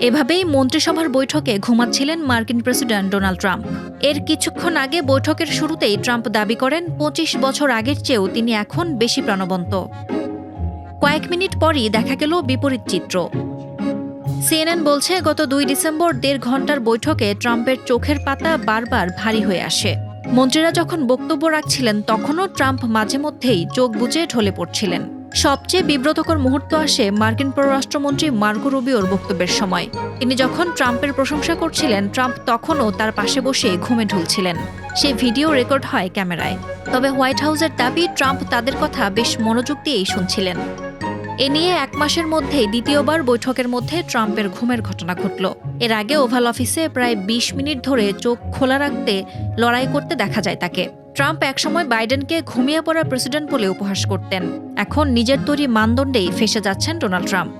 এভাবেই মন্ত্রিসভার বৈঠকে ঘুমাচ্ছিলেন মার্কিন প্রেসিডেন্ট ডোনাল্ড ট্রাম্প। এর কিছুক্ষণ আগে বৈঠকের শুরুতেই ট্রাম্প দাবি করেন, পঁচিশ বছর আগের চেয়েও তিনি এখন বেশি প্রাণবন্ত। কয়েক মিনিট পরই দেখা গেল বিপরীত চিত্র। সিএনএন বলছে, গত দুই ডিসেম্বর দেড় ঘণ্টার বৈঠকে ট্রাম্পের চোখের পাতা বারবার ভারী হয়ে আসে। মন্ত্রীরা যখন বক্তব্য রাখছিলেন, তখনও ট্রাম্প মাঝে মধ্যেই চোখ বুজে ঢলে পড়ছিলেন। সবচেয়ে বিব্রতকর মুহূর্ত আসে মার্কিন পররাষ্ট্রমন্ত্রী মার্কো রুবিওর বক্তব্যের সময়। তিনি যখন ট্রাম্পের প্রশংসা করছিলেন, ট্রাম্প তখনও তার পাশে বসে ঘুমে ঢুলছিলেন। সেই ভিডিও রেকর্ড হয় ক্যামেরায়। তবে হোয়াইট হাউসের দাবি, ট্রাম্প তাদের কথা বেশ মনোযোগ দিয়েই শুনছিলেন। এ নিয়ে এক মাসের মধ্যেই দ্বিতীয়বার বৈঠকের মধ্যে ট্রাম্পের ঘুমের ঘটনা ঘটল। এর আগে ওভাল অফিসে প্রায় ২০ মিনিট ধরে চোখ খোলা রাখতে লড়াই করতে দেখা যায় তাকে। ট্রাম্প একসময় বাইডেনকে ঘুমিয়ে পড়া প্রেসিডেন্ট বলে উপহাস করতেন। এখন নিজের তৈরি মানদণ্ডেই ফেসে যাচ্ছেন ডোনাল্ড ট্রাম্প।